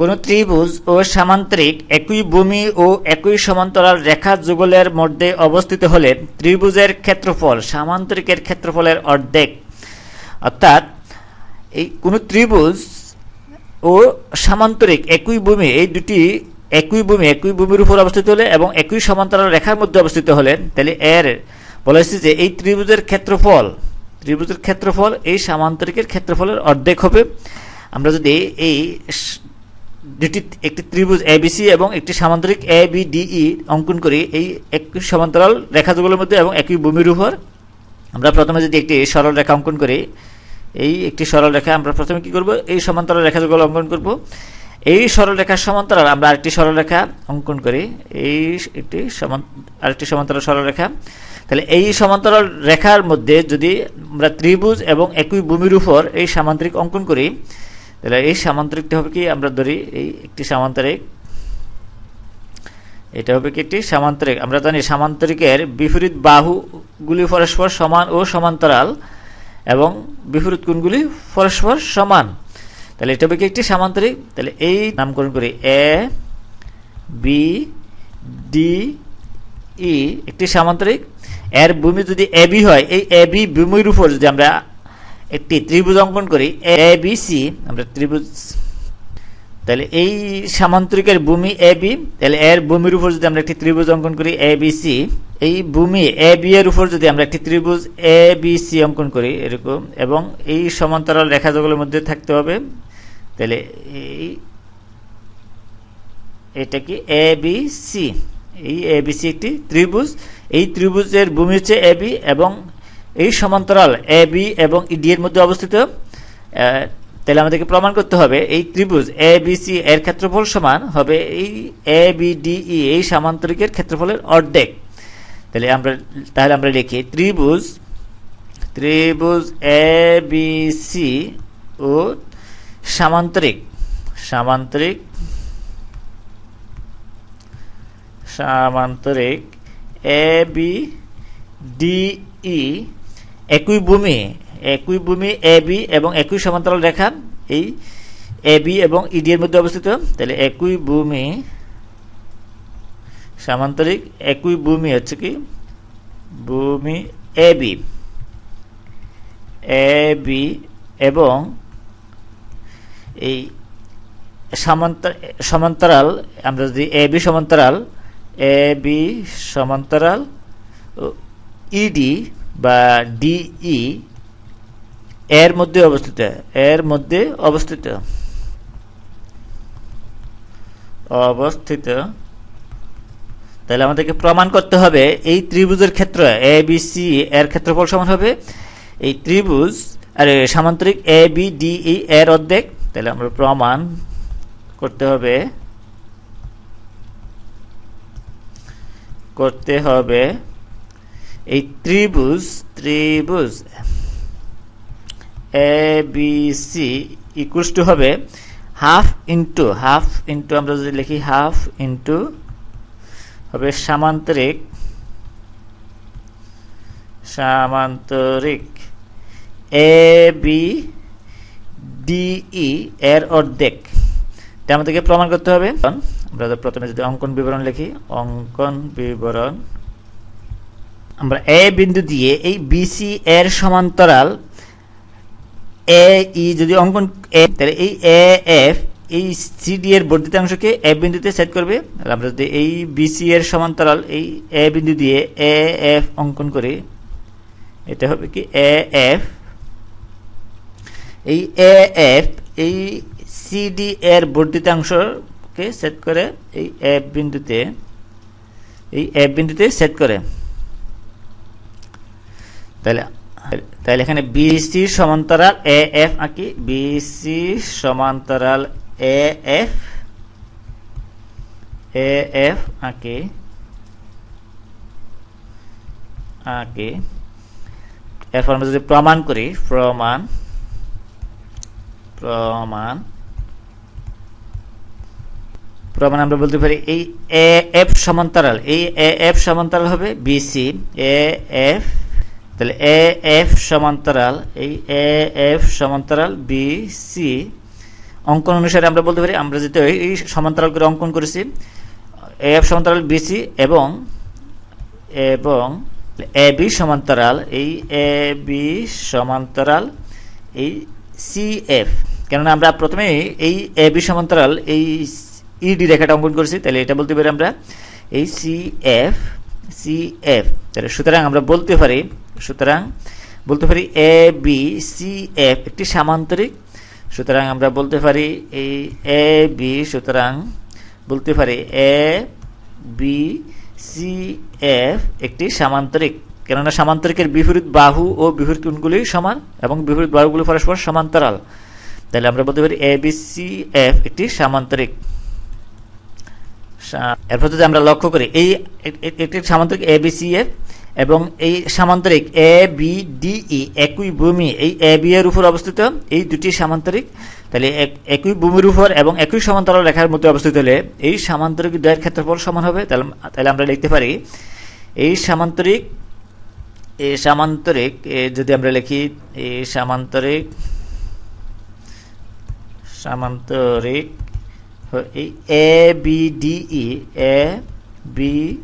কোন ত্রিভুজ ও সামান্তরিক একই ভূমি ও একই সমান্তরাল রেখা যুগলের মধ্যে অবস্থিত হলে ত্রিভুজের ক্ষেত্রফল, সামান্তরিকের ক্ষেত্রফলের অর্ধেক। অর্থাৎ এই কোন ত্রিভুজ ও সামান্তরিক একই ভূমি, এই দুটি একই ভূমি, একই ভূমির উপর অবস্থিত হলে এবং একই সমান্তরাল রেখার মধ্যে অবস্থিত হলে, তাহলে এর বলা হয়েছে যে এই ত্রিভুজের ক্ষেত্রফল ত্রিভুজের ক্ষেত্রফল এই সামান্তরিকের ক্ষেত্রফলের অর্ধেক হবে। আমরা যদি এই দুটি একটি ত্রিভুজ এবিসি এবং একটি সামান্তরিক এ বি ডিই অঙ্কন করি এই একই সমান্তরাল রেখাগুলোর মধ্যে এবং একই ভূমির উপর আমরা প্রথমে যদি একটি সরল রেখা অঙ্কন করি, এই একটি সরল রেখা আমরা প্রথমে কি করব? এই সমান্তরাল রেখাগুলো অঙ্কন করব। এই সরল রেখার সমান্তরাল আমরা আরেকটি সরল রেখা অঙ্কন করি। এই একটি আরেকটি সমান্তরাল সরল রেখা। তাহলে এই সমান্তরাল রেখার মধ্যে যদি আমরা ত্রিভুজ এবং একই ভূমির উপর এই সামান্তরিক অঙ্কন করি তাহলে এই সামান্তরিকটা হবে কি? আমরা ধরি এই একটি সামান্তরিক। এটা হবে কি একটি সামান্তরিক? আমরা জানি সামান্তরিকের বিপরীত বাহুগুলি পরস্পর সমান ও সমান্তরাল এবং বিপরীত কোণগুলি পরস্পর সমান। তাহলে এটা হবে কি একটি সামান্তরিক? তাহলে এই নামকরণ করি এ বি ডি ই একটি সামান্তরিক। এর ভূমি যদি এ বি হয়, এই এ বি ভূমির উপর যদি আমরা একটি ত্রিভুজ অঙ্কন করি এ বি সি আমরা ত্রিভুজ, তাহলে এই সামান্তরিকের ভূমি এ বি তাহলে এর ভূমির উপর যদি আমরা একটি ত্রিভুজ অঙ্কন করি এ বি সি এই ভূমি এ বি এর উপর যদি আমরা একটি ত্রিভুজ এ বি সি অঙ্কন করি, এরকম, এবং এই সমান্তরাল রেখাগুলোর মধ্যে থাকতে হবে, তাহলে এই, এটা কি এ বি সি এই এ বি সি একটি ত্রিভুজ, এই ত্রিভুজের ভূমি হচ্ছে এ বি এবং এই সমান্তরাল এ বি এবং ডি এর মধ্যে অবস্থিত তাহলে আমাদেরকে প্রমাণ করতে হবে, এই ত্রিভুজ এ বি সি এর ক্ষেত্রফল সমান হবে এই এ বি ডি ই এই সামান্তরিকের ক্ষেত্রফলের অর্ধেক। তাহলে আমরা তাহলে আমরা লিখি, ত্রিভুজ ত্রিভুজ এ বি সি ও সামান্তরিক সামান্তরিক সামান্তরিক এ বি ডি ই একই ভূমি একই ভূমি এ বি এবং একই সমান্তরাল রেখা, এই এ বি এবং ইডি এর মধ্যে অবস্থিত। তাহলে একই ভূমি সামান্তরিক, একই ভূমি হচ্ছে কি? ভূমি এ বি এ বি এবং এই সমান্তর- সমান্তরাল, আমরা যদি এ বি সমান্তরাল এ বি সমান্তরাল ইডি বা ডিই এর মধ্যে অবস্থিত, এর মধ্যে অবস্থিত। অবস্থিত। তাহলে আমাদেরকে প্রমাণ করতে হবে এই ত্রিভুজের ক্ষেত্র এ বি সি এর ক্ষেত্রফল সমান হবে। এই ত্রিভুজ, আর, সামান্তরিক এ বি ডি ই এর অর্ধেক। তাহলে আমরা প্রমাণ করতে হবে। করতে হবে। এই ত্রিভুজ ত্রিভুজ A B C equals to হবে হাফ ইন্টু হাফ ইন্টু আমরা যদি লিখি হাফ ইন্টু হবে সামান্তরিক সামান্তরিক এ বি ডিই এর অর্ধেক। এটা আমাদেরকে প্রমাণ করতে হবে। আমরা প্রথমে যদি অঙ্কন বিবরণ লিখি, অঙ্কন বিবরণ আমরা এ বিন্দু দিয়ে এই বিসি এর সমান্তরাল এ, ই যদি অঙ্কন এ, তাহলে এই এ, এফ, এই সিডি এর বর্ধিতাংশকে এ বিন্দুতে সেট করবে। আমরা যদি এই বিসি এর সমান্তরাল এই এ বিন্দু দিয়ে এ, এফ অঙ্কন করি, এটা হবে কি এ, এফ, এই এ, এফ, এই সিডি এর বর্ধিতাংশকে সেট করে এই এফ বিন্দুতে, এই এফ বিন্দুতে সেট করে। তাহলে তাহলে এখানে বিসি সমান্তরাল এ এফ আঁকি বিসি সমান্তরাল এ এফ এ এফ আঁকি আঁকি। এরপর আমরা যদি প্রমাণ করি, প্রমাণ প্রমাণ প্রমাণ আমরা বলতে পারি এই এ এফ সমান্তরাল, এই এ এফ সমান্তরাল হবে বিসি এ এফ তাহলে এ এফ সমান্তরাল, এই এ এফ সমান্তরাল বি সি অঙ্কন অনুসারে আমরা বলতে পারি, আমরা যেহেতু এই- সমান্তরাল করে অঙ্কন করেছি এ এফ সমান্তরাল বিসি এবং এবং এ বি সমান্তরাল, এই এ বি সমান্তরাল, এই সি এফ কেননা আমরা প্রথমে এই এ বি সমান্তরাল, এই ইডি রেখাটা অঙ্কন করেছি, তাহলে এটা বলতে পারি আমরা, এই সি এফ সি এফ তাহলে সুতরাং আমরা বলতে পারি সুতরাং বলতে পারি এ বি সি এফ একটি সামান্তরিক। সুতরাং আমরা বলতে পারি এই এ বি সুতরাং বলতে পারি এ বি সি এফ একটি সামান্তরিক। কেননা সামান্তরিকের বিপরীত বাহু ও বিপরীত কোণগুলি সমান এবং বিপরীত বাহুগুলি পরস্পর সমান্তরাল। তাহলে আমরা বলতে পারি এ বি সি এফ একটি সামান্তরিক। এরপর যদি আমরা লক্ষ্য করি, এই একটি সামান্তরিক এ বি সি এফ এবং এই সামান্তরিক এ বি ডি ই একই ভূমি, এই এ বি এর উপর অবস্থিত, এই দুটি সামান্তরিক, তাহলে এক- একই ভূমির উপর এবং একই সমান্তরাল রেখার মধ্যে অবস্থিত হলে এই সামান্তরিক দ্বয়ের ক্ষেত্রফল সমান হবে, তাহলে তাহলে আমরা লিখতে পারি, এই সামান্তরিক এই সামান্তরিক, এ যদি আমরা লিখি, এই সামান্তরিক সামান্তরিক, এই A B D E A B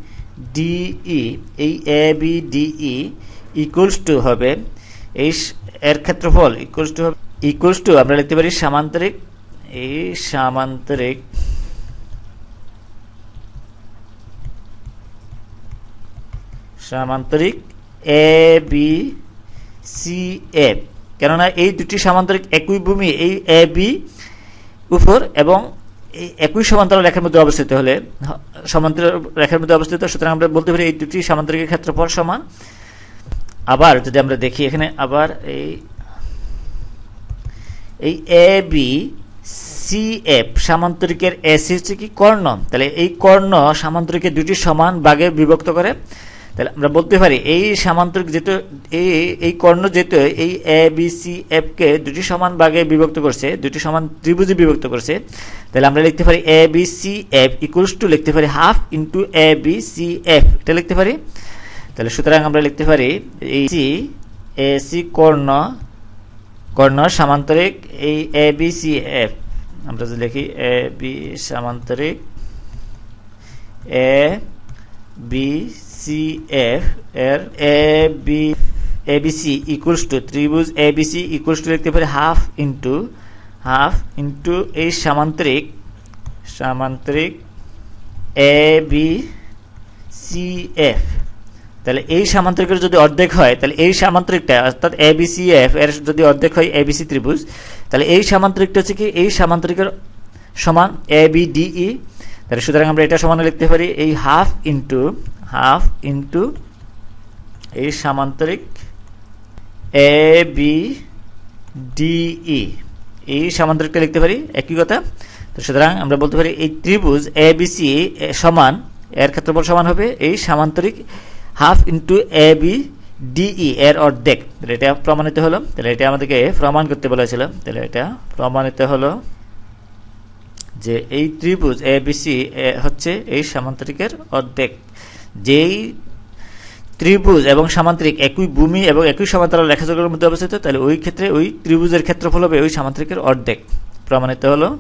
D E এই A B D E equals to হবে, এই এর ক্ষেত্রফল ইকুয়ালস টু হবে ইকুয়ালস টু আমরা লিখতে পারি সামান্তরিক, এই সামান্তরিক সামান্তরিক এ বি সি এফ কেননা এই দুটি সামান্তরিক একই ভূমি, এই এ বি উপর এবং এই একই সমান্তরাল রেখার মধ্যে অবস্থিত হলে সমান্তরাল রেখার মধ্যে অবস্থিত, সুতরাং আমরা বলতে পারি এই দুটি সামান্তরিকের ক্ষেত্রফল সমান। আবার যদি আমরা দেখি এখানে, আবার এই এই এ বি সি এফ সামান্তরিকের এসি হচ্ছে কি কর্ণ। তাহলে এই কর্ণ সামান্তরিকের দুটি সমান ভাগে বিভক্ত করে। তাহলে আমরা বলতে পারি, এই সামান্তরিক যেহেতু, এই এই কর্ণ যেহেতু, এই এ বি সি এফ কে দুটি সমান ভাগে বিভক্ত করছে, দুটি সমান ত্রিভুজে বিভক্ত করছে, তাহলে আমরা লিখতে পারি A B C F equals to লিখতে পারি half into A B C F এটা লিখতে পারি। তাহলে সুতরাং আমরা লিখতে পারি, এই সি এ সি কর্ণ কর্ণ সামান্তরিক, এই এ বি সি এফ আমরা যদি লিখি এ বি সামান্তরিক এ বি সি এফ এর A B A B C equals to ত্রিভুজ A B C equals to লিখতে পারি হাফ ইন্টু হাফ ইন্টু এই সামান্তরিক সামান্তরিক এ বি সি এফ তাহলে এই সামান্তরিকের যদি অর্ধেক হয়, তাহলে এই সামান্তরিকটা, অর্থাৎ এ বি সি এফ এর যদি অর্ধেক হয় এ বি সি ত্রিভুজ, তাহলে এই সামান্তরিকটা হচ্ছে কি, এই সামান্তরিকের সমান এ বি ডি ই তাহলে সুতরাং আমরা এটা সমান লিখতে পারি, এই হাফ ইন্টু হাফ ইন্টু এই সামান্তরিক এ বি ডিই এই সামান্তরিকটা লিখতে পারি? একই কথা। তো সুতরাং আমরা বলতে পারি এই ত্রিভুজ এ বি সি সমান, এর ক্ষেত্রফল সমান হবে এই সামান্তরিক half into A B DE এর অর্ধেক। তাহলে এটা প্রমাণিত হলো। তাহলে এটা আমাদেরকে প্রমাণ করতে বলা তাহলে এটা প্রমাণিত হলো যে এই ত্রিভুজ এ বি সি হচ্ছে এই সামান্তরিকের অর্ধেক। যেই ত্রিভুজ এবং সামান্তরিক একই ভূমি এবং একই সমান্তরাল রেখাযোগের মধ্যে অবস্থিত, তাহলে ওই ক্ষেত্রে ওই ত্রিভুজের ক্ষেত্রফল হবে ওই সামান্তরিকের অর্ধেক। প্রমাণিত হলো?